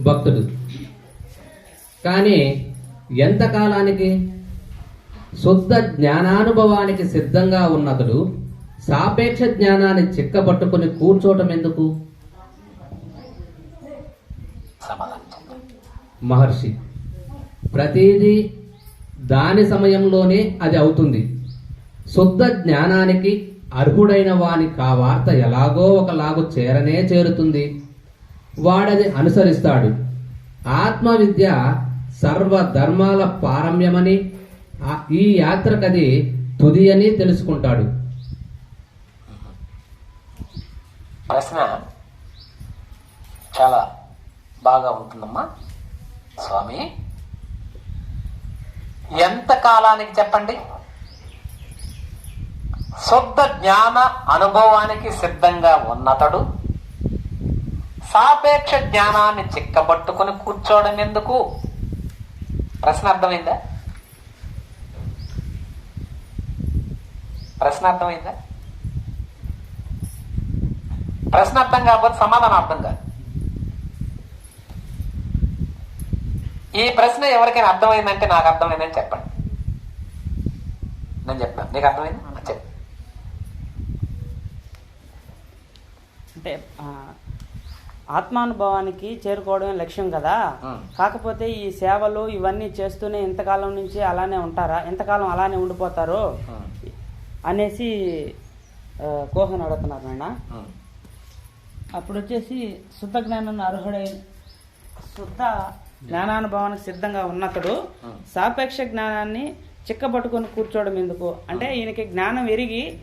భక్తుడు. కానీ ఎంతకాలానికి? శుద్ధ జ్ఞానానుభవానికి సిద్ధంగా ఉన్నతడు సాపేక్ష జ్ఞానాన్ని చిక్కబట్టుకుని కూర్చోవటం ఎందుకు? మహర్షి ప్రతిదీ దాని సమయంలోనే అది అవుతుంది. శుద్ధ జ్ఞానానికి అర్హుడైన వానికి ఆ వార్త ఎలాగో ఒకలాగు చేరనే చేరుతుంది. వాడది అనుసరిస్తాడు. ఆత్మవిద్య సర్వ ధర్మాల పారమ్యమని ఈ యాత్రకది తుది అని తెలుసుకుంటాడు. ప్రశ్న చాలా బాగా ఉంటుందమ్మా. స్వామి ఎంత కాలానికి చెప్పండి? శుద్ధ జ్ఞాన అనుభవానికి సిద్ధంగా ఉన్నతడు. సాపేక్ష జ్ఞానాన్ని చిక్కబట్టుకుని కూర్చోవడం ఎందుకు? ప్రశ్న అర్థమైందా? ప్రశ్న అర్థమైందా? ప్రశ్న అర్థం కాకపోతే సమాధానం అర్థం కాదు. ఈ ప్రశ్న ఎవరికైనా అర్థమైందంటే నాకు అర్థమైందని చెప్పండి. నేను చెప్తాను నీకు అర్థమైంది? చెప్పు. అంటే ఆత్మానుభవానికి చేరుకోవడమే లక్ష్యం కదా. కాకపోతే ఈ సేవలు ఇవన్నీ చేస్తూనే ఇంతకాలం నుంచి అలానే ఉంటారా ఎంతకాలం అలానే ఉండిపోతారు. అనేసి కోహన్ అడుగుతున్నారు నాయన. అప్పుడు వచ్చేసి శుద్ధ జ్ఞానాన్ని అర్హుడై శుద్ధ జ్ఞానానుభవానికి సిద్ధంగా ఉన్నతడు. సాపేక్ష జ్ఞానాన్ని చిక్కబట్టుకొని కూర్చోవడం ఎందుకు? అంటే ఈయనకి జ్ఞానం ఎరిగి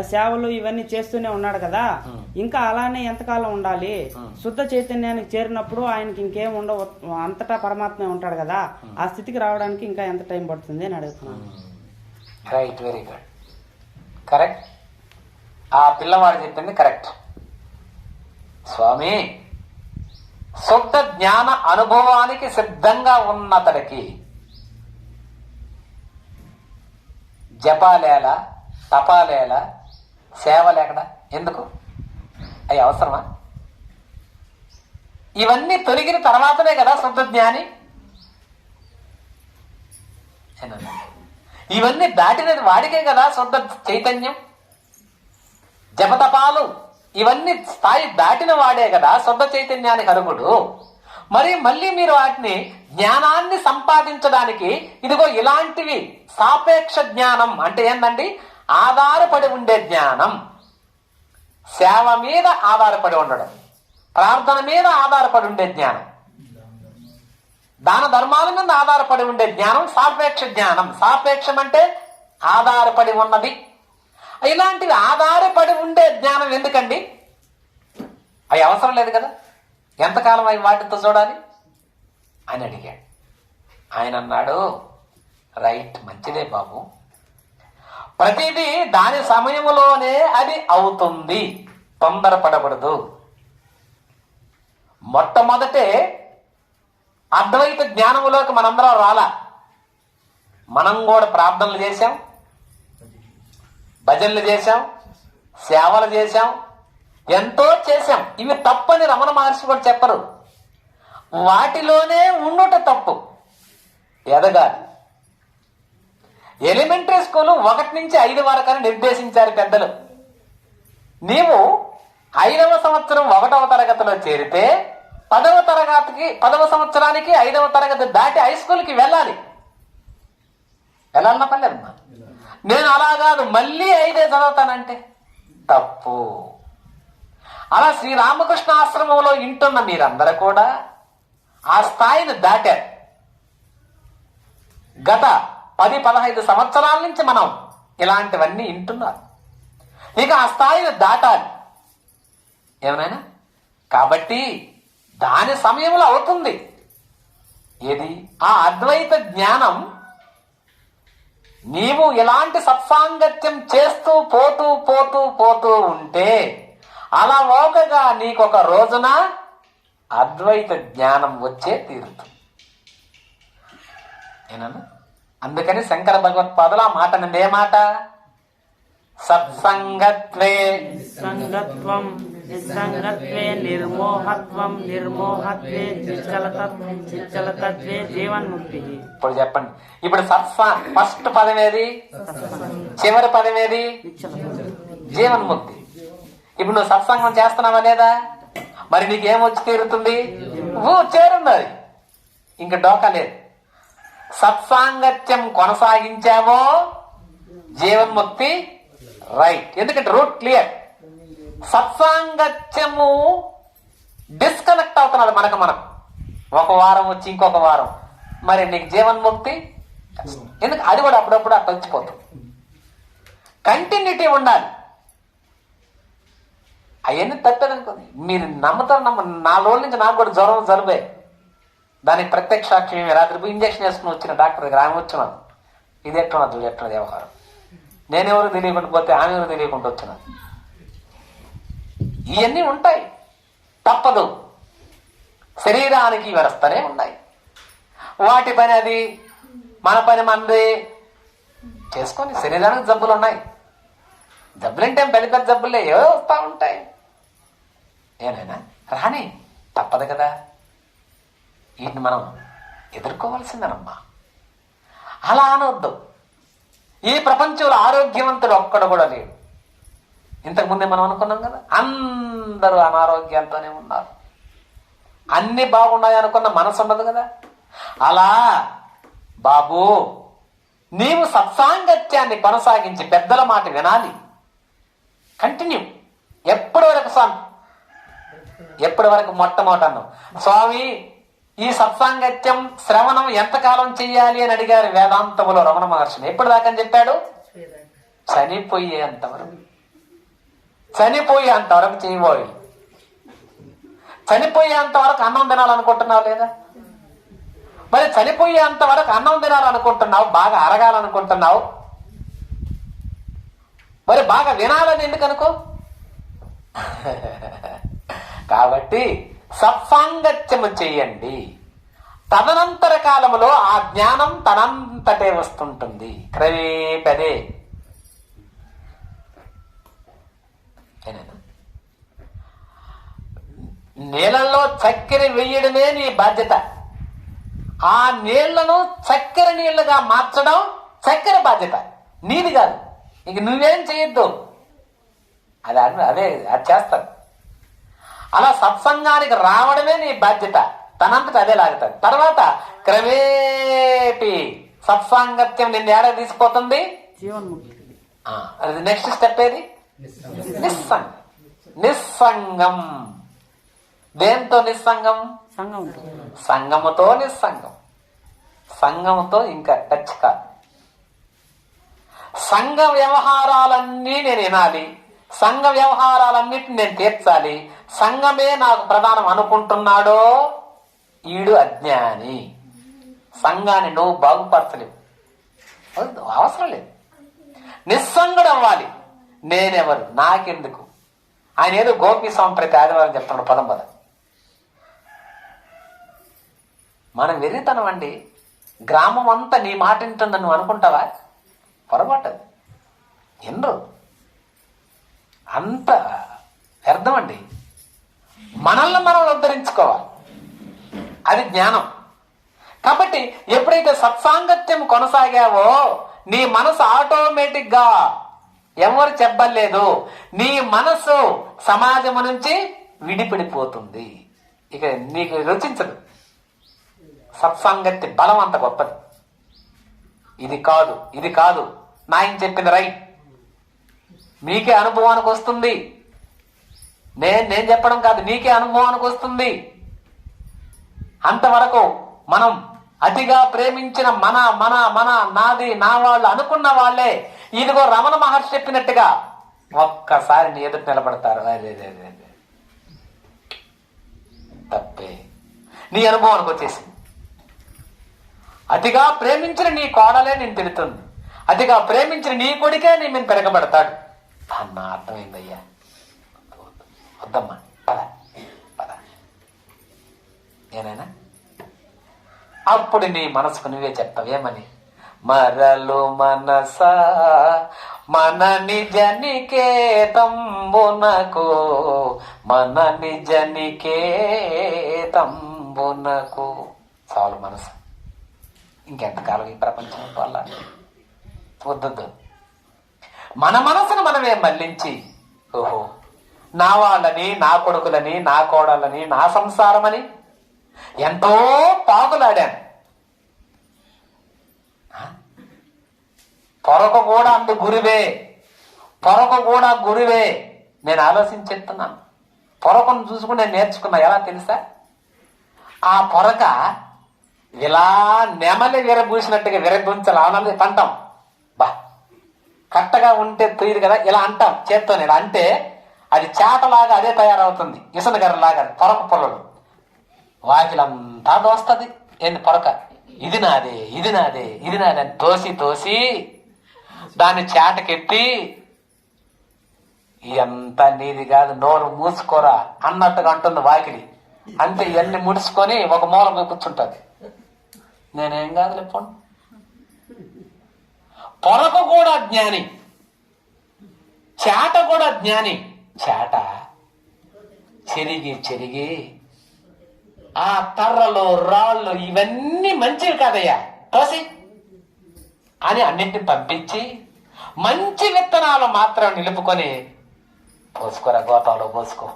సేవలు ఇవన్నీ చేస్తూనే ఉన్నాడు కదా. ఇంకా అలానే ఎంతకాలం ఉండాలి. శుద్ధ చైతన్యానికి చేరినప్పుడు ఆయనకి ఇంకేం ఉండవు. అంతటా పరమాత్మే ఉంటాడు కదా. ఆ. స్థితికి రావడానికి ఇంకా ఎంత టైం పడుతుంది అని అడుగుతున్నాను. Right very good. కరెక్ట్. ఆ పిల్లవాడు చెప్పింది కరెక్ట్. స్వామి శుద్ధ జ్ఞాన అనుభవానికి సిద్ధంగా ఉన్నతడికి జపాలేల తపాలేల సేవలేకడా ఎందుకు? అవి అవసరమా? ఇవన్నీ తొలగిన తర్వాతనే కదా శుద్ధ జ్ఞాని. ఇవన్నీ దాటినది వాడికే కదా శుద్ధ చైతన్యం. జపతపాలు ఇవన్నీ స్థాయి దాటిన వాడే కదా శుద్ధ చైతన్యానికి అరుగుడు మరి మళ్ళీ మీరు వాటిని జ్ఞానాన్ని సంపాదించడానికి ఇదిగో ఇలాంటివి సాపేక్ష జ్ఞానం అంటే ఏంటండి ఆధారపడి ఉండే జ్ఞానం. సేవ మీద ఆధారపడి ఉండడం. ప్రార్థన మీద ఆధారపడి ఉండే జ్ఞానం. దాన ధర్మాల మీద ఆధారపడి ఉండే జ్ఞానం సాపేక్ష జ్ఞానం. సాపేక్షం అంటే ఆధారపడి ఉన్నది. ఇలాంటివి ఆధారపడి ఉండే జ్ఞానం ఎందుకండి? అవి అవసరం లేదు కదా? ఎంతకాలం అవి వాటితో చూడాలి? అని అడిగాడు. ఆయన అన్నాడు రైట్ మంచిదే బాబు. ప్రతిదీ దాని సమయంలోనే అది అవుతుంది. తొందరపడకూడదు. మొట్టమొదటే అద్వైత జ్ఞానములోకి మనందరం రాలా. మనం కూడా ప్రార్థనలు చేశాం భజనలు చేశాం సేవలు చేశాం ఎంతో చేశాం. ఇవి తప్పని రమణ మహర్షి కూడా చెప్పరు. వాటిలోనే ఉండుట తప్పు. ఎదగాలి. ఎలిమెంటరీ స్కూల్ ఒకటి నుంచి ఐదు వరకు అని నిర్దేశించారు పెద్దలు. నీవు ఐదవ సంవత్సరం ఒకటవ తరగతిలో చేరితే పదవ తరగతికి పదవ సంవత్సరానికి ఐదవ తరగతి దాటి హై స్కూల్కి వెళ్ళాలి. వెళ్ళాలన్నా పర్లేదమ్మా నేను అలా కాదు మళ్ళీ ఐదే చదువుతానంటే తప్పు. అలా శ్రీరామకృష్ణ ఆశ్రమంలో ఇంటున్న మీరందరూ కూడా ఆ స్థాయిని దాటారు. గత పది పదహైదు సంవత్సరాల నుంచి మనం ఇలాంటివన్నీ వింటున్నారు ఇక ఆ స్థాయిని దాటాలి. ఏమైనా కాబట్టి దాని సమయంలో అవుతుంది. ఏది? ఆ అద్వైత జ్ఞానం నీవు ఇలాంటి సత్సాంగత్యం చేస్తూ పోతూ పోతూ పోతూ ఉంటే అలా ఓకగా నీకొక రోజున అద్వైత జ్ఞానం వచ్చే తీరుతుంది ఏనన్నా అందుకని శంకర భగవత్పాదులు ఆ మాట నుండి ఏ మాట? సత్సంగత్వే. సంగత్వం నిస్సంగత్వే నిర్మోహత్వం నిర్మోహత్వే నిశ్చలత నిశ్చలతత్వే జీవన్ముక్తి. ఇప్పుడు చెప్పండి. ఇప్పుడు సత్సా ఫస్ట్ పదం ఏది? చివరి పదం ఏది? జీవన్ముక్తి. ఇప్పుడు నువ్వు సత్సంగం చేస్తున్నావా లేదా? మరి నీకేం వచ్చి తీరుతుంది? ఊ చేరున్నది ఇంక డోకా లేదు. సత్సాంగత్యం కొనసాగించావో జీవన్ముక్తి రైట్. ఎందుకంటే రూట్ క్లియర్. సత్సాంగత్యము డిస్కనెక్ట్ అవుతున్నది మనకు మనం. ఒక వారం వచ్చి ఇంకొక వారం. మరి నీకు జీవన్ముక్తి? ఎందుకు? అది కూడా అప్పుడప్పుడు అట్లా వచ్చిపోతుంది కంటిన్యూటీ ఉండాలి. అవన్నీ తప్పదనుకోండి మీరు నమ్ముతారు నమ్మ నా రోజుల నుంచి నాకు కూడా జ్వరం జలుబే. దానికి ప్రత్యక్ష సాక్ష్యం రాత్రి ఇంజక్షన్ వేసుకుని వచ్చిన డాక్టర్ దగ్గర ఆమె వచ్చినాను ఇది ఎట్లా చూడు ఎట్లా వ్యవహారం. నేనెవరు తెలియకుండా పోతే ఆమె ఎవరు తెలియకుండా వచ్చినాను ఇవన్నీ ఉంటాయి. తప్పదు. శరీరానికి వరస్తనే ఉన్నాయి వాటి పని అది మన పని మనది. చేసుకొని శరీరానికి జబ్బులు ఉన్నాయి. జబ్బులంటే ఏం పెద్ద పెద్ద జబ్బులే. ఏవో వస్తూ ఉంటాయి. ఏనాయనా రాని తప్పదు కదా. వీటిని మనం ఎదుర్కోవాల్సిందేనమ్మా. అలా అనొద్దు. ఈ ప్రపంచంలో ఆరోగ్యవంతుడు ఒక్కడు కూడా లేడు. ఇంతకు ముందే మనం అనుకున్నాం కదా అందరూ అనారోగ్యాలతోనే ఉన్నారు. అన్ని బాగున్నాయి అనుకున్న మనసు ఉండదు కదా. అలా బాబు నీవు సత్సాంగత్యాన్ని కొనసాగించి పెద్దల మాట వినాలి. కంటిన్యూ. ఎప్పటి వరకు స్వామి? ఎప్పటి వరకు మొట్టమొదట స్వామి ఈ సత్సాంగత్యం శ్రవణం ఎంతకాలం చెయ్యాలి అని అడిగారు వేదాంతములో రమణ మహర్షిని. ఎప్పుడు దాకా అని చెప్పాడు? చనిపోయేంతవరకు. చనిపోయేంతవరకు వరకు చేయబోయి చనిపోయేంతవరకు అన్నం తినాలనుకుంటున్నావు లేదా? మరి చనిపోయేంత వరకు అన్నం తినాలనుకుంటున్నావు? బాగా అరగాలనుకుంటున్నావు? మరి బాగా వినాలని ఎందుకు అనుకో కాబట్టి సత్సాంగత్యము చేయండి. తదనంతర కాలములో ఆ జ్ఞానం తనంతటే వస్తుంటుంది. క్రమే పదే. నీళ్ళల్లో చక్కెర వెయ్యడమే నీ బాధ్యత. ఆ నీళ్ళను చక్కెర నీళ్ళుగా మార్చడం చక్కెర బాధ్యత. నీది కాదు. ఇంక నువ్వేం చేయొద్దు. అది అదే- అది చేస్తాను. అలా సత్సంగానికి రావడమే నీ బాధ్యత. తనంతట అదే లాగుతుంది తర్వాత క్రమేపి సత్సాంగత్యం నిన్ను ఏడా తీసుకుపోతుంది? అది నెక్స్ట్ స్టెప్ ఏది? నిస్సంగం. నిస్సంగం. దేంతో నిస్సంగం? సంగముతో. నిస్సంగం. సంగముతో ఇంకా టచ్ కాదు. సంఘ వ్యవహారాలన్నీ నేను వినాలి. సంఘ వ్యవహారాలన్నిటిని నేను తీర్చాలి. సంఘమే నాకు ప్రధానం అనుకుంటున్నాడో ఈడు అజ్ఞాని. సంఘాన్ని నువ్వు బాగుపరచలేవు. అవసరం లేదు. నిస్సంగుడు అవ్వాలి. నేనెవరు? నాకెందుకు? ఆయన ఏదో గోపి స్వామి ప్రతి ఆదివారం చెప్తున్నాడు పదం పద. మనం వెర్రితనం అండి. గ్రామం అంతా నీ మాట వింటుందని నువ్వు అనుకుంటావా? పొరపాటు అది. అంత వ్యర్థం అండి మనల్ని మనం ఉద్ధరించుకోవాలి. అది జ్ఞానం. కాబట్టి ఎప్పుడైతే సత్సాంగత్యం కొనసాగావో నీ మనసు ఆటోమేటిక్గా ఎవరు చెప్పలేదు. నీ మనసు సమాజం నుంచి విడిపడిపోతుంది. ఇక నీకు రుచించదు. సత్సాంగత్య బలం అంత గొప్పది. ఇది కాదు ఇది కాదు. నాయన చెప్పింది రైట్. నీకే అనుభవానికి వస్తుంది. నేను నేను చెప్పడం కాదు నీకే అనుభవానికి వస్తుంది. అంతవరకు మనం అతిగా ప్రేమించిన మన మన మన నాది నా వాళ్ళు అనుకున్న వాళ్ళే. ఇదిగో రమణ మహర్షి చెప్పినట్టుగా ఒక్కసారి నీ ఎదుటి నిలబడతారు. అదే తప్పే. నీ అనుభవానికి వచ్చేసింది. అతిగా ప్రేమించిన నీ కోడలే నేను తిడుతుంది. అతిగా ప్రేమించిన నీ కొడుకే నీ మీద పెరగబడతాడు. అన్న అర్థమైందయ్యా. వద్దమ్మా పద పద. నేనైనా అప్పుడు నీ మనసుకు నువ్వే చెప్తావేమని మరలు మనస మన నిజనికే తంబునకు మన నిజనికే తంబునకు. చాలు మనసు. ఇంకెంతకాలం ఈ ప్రపంచం వల్ల వద్దొద్దు. మన మనసును మనమే మళ్ళించి ఓహో నా వాళ్ళని నా కొడుకులని నా కోడలని నా సంసారమని ఎంతో పాకులాడాను. ఆ? పొరకు కూడా అందు గురువే పొరకు కూడా గురువే నేను ఆలోచించి చెప్తున్నాను. పొరకను చూసుకుని నేను నేర్చుకున్నా ఎలా తెలుసా? ఆ పొరక ఇలా నెమలి విరబూసినట్టుగా విరబూంచాలి అవునది పంటాం కట్టగా ఉంటే తీరు కదా ఇలా అంటాం చేత్తో ఇలా అంటే అది చేటలాగా అదే తయారవుతుంది. ఇసనగరలాగా పొరక పొలలు వాకిలంతా దోస్తుంది. ఏంది పొరక? ఇది నాదే ఇది నాదే ఇది నాదే అని తోసి తోసి దాన్ని చేటకెత్తి ఎంత నీది కాదు నోరు మూసుకోరా అన్నట్టుగా అంటుంది వాకిలి. అంతే ఇవన్నీ ముడుచుకొని ఒక మూల కూర్చుంటుంది. నేనేం కాదు లేపండి పొరకు కూడా జ్ఞాని. చేట కూడా జ్ఞాని. చేట చెరిగి చెరిగి ఆ తర్రలు రాళ్ళు ఇవన్నీ మంచివి కాదయ్యా. తోసి అని అన్నింటిని పంపించి మంచి విత్తనాలు మాత్రం నిలుపుకొని పోసుకోరా గోతాలో పోసుకో.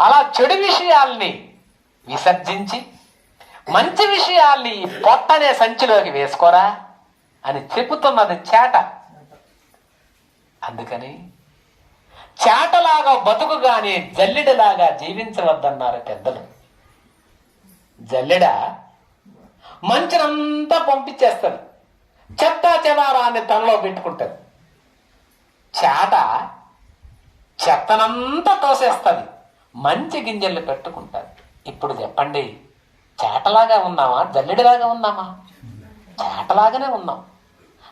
అలా చెడు విషయాల్ని విసర్జించి మంచి విషయాల్ని పొట్టనే సంచిలోకి వేసుకోరా. అని చెబుతున్నది చేట. అందుకని చేటలాగా బతుకు గాని జల్లెడలాగా జీవించవద్దన్నారు పెద్దలు. జల్లెడ? మంచినంతా పంపించేస్తుంది. చెత్త చెదారాన్ని తనలో పెట్టుకుంటుంది. చేట చెత్తనంతా తోసేస్తుంది. మంచి గింజలు పెట్టుకుంటుంది. ఇప్పుడు చెప్పండి చేటలాగా ఉన్నామా? జల్లెడిలాగా ఉన్నామా? చేటలాగానే ఉన్నాం.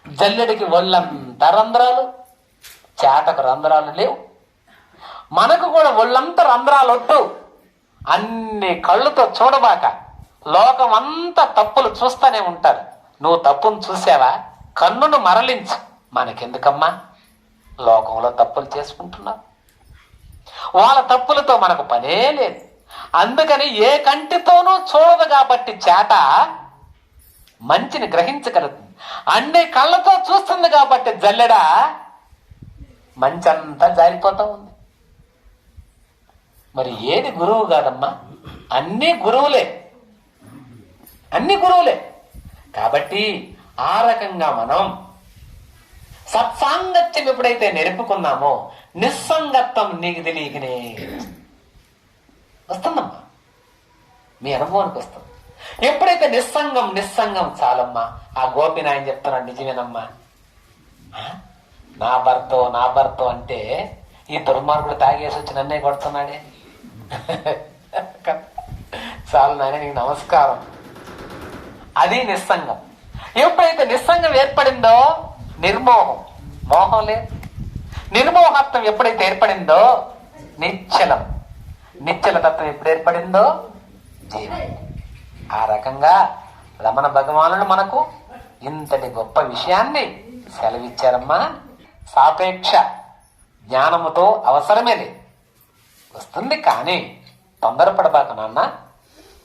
జల్లెడికి ఒళ్ళంతా రంధ్రాలు చేటకు రంధ్రాలు లేవు. మనకు కూడా ఒళ్ళంతా రంధ్రాలు ఒట్టు. అన్ని కళ్ళుతో చూడబాక లోకం అంతా తప్పులు చూస్తూనే ఉంటారు. నువ్వు తప్పును చూసావా? కన్నును మరలించు. మనకెందుకమ్మా? లోకంలో తప్పులు చేసుకుంటున్నావు. వాళ్ళ తప్పులతో మనకు పనే లేదు. అందుకని ఏ కంటితోనూ చూడదు కాబట్టి చేట మంచిని గ్రహించగలుగుతుంది అన్ని కళ్ళతో చూస్తుంది కాబట్టి జల్లెడ? మంచంతా జారిపోతూ ఉంది. మరి ఏది గురువు కాదమ్మా? అన్ని గురువులే. అన్ని గురువులే. కాబట్టి ఆ రకంగా మనం సత్సాంగత్యం ఎప్పుడైతే నేర్పుకున్నామో నిస్సంగత్వం నీకు తెలియకనే వస్తుందమ్మా. మీ అనుభవానికి వస్తుంది. ఎప్పుడైతే నిస్సంగం నిస్సంగం చాలమ్మా ఆ గోపి నాయన చెప్తున్నాడు నిజమేనమ్మా. నా భర్త నా భర్త అంటే ఈ దుర్మార్గుడు తాగేసి వచ్చి నన్నే కొడుతున్నాడే? చాలు నాయన నీకు నమస్కారం. అది నిస్సంగం. ఎప్పుడైతే నిస్సంగం ఏర్పడిందో నిర్మోహం. మోహం లేదు. నిర్మోహత్వం ఎప్పుడైతే ఏర్పడిందో నిశ్చలం. నిశ్చల తత్వం ఎప్పుడు ఏర్పడిందో? జీవం ఆ రకంగా రమణ భగవానుడు మనకు ఇంతటి గొప్ప విషయాన్ని సెలవిచ్చారమ్మా. సాపేక్ష జ్ఞానముతో అవసరమే లేదు వస్తుంది కానీ తొందరపడబాక నాన్న.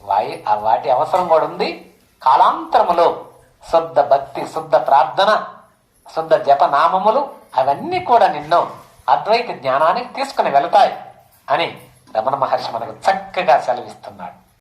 వాయి ఆ వాటి అవసరం కూడా ఉంది. కాలాంతరములో శుద్ధ భక్తి శుద్ధ ప్రార్థన శుద్ధ జపనామములు అవన్నీ కూడా నిన్ను అద్వైత జ్ఞానానికి తీసుకుని వెళతాయి అని రమణ మహర్షి మనకు చక్కగా సెలవిస్తున్నాడు.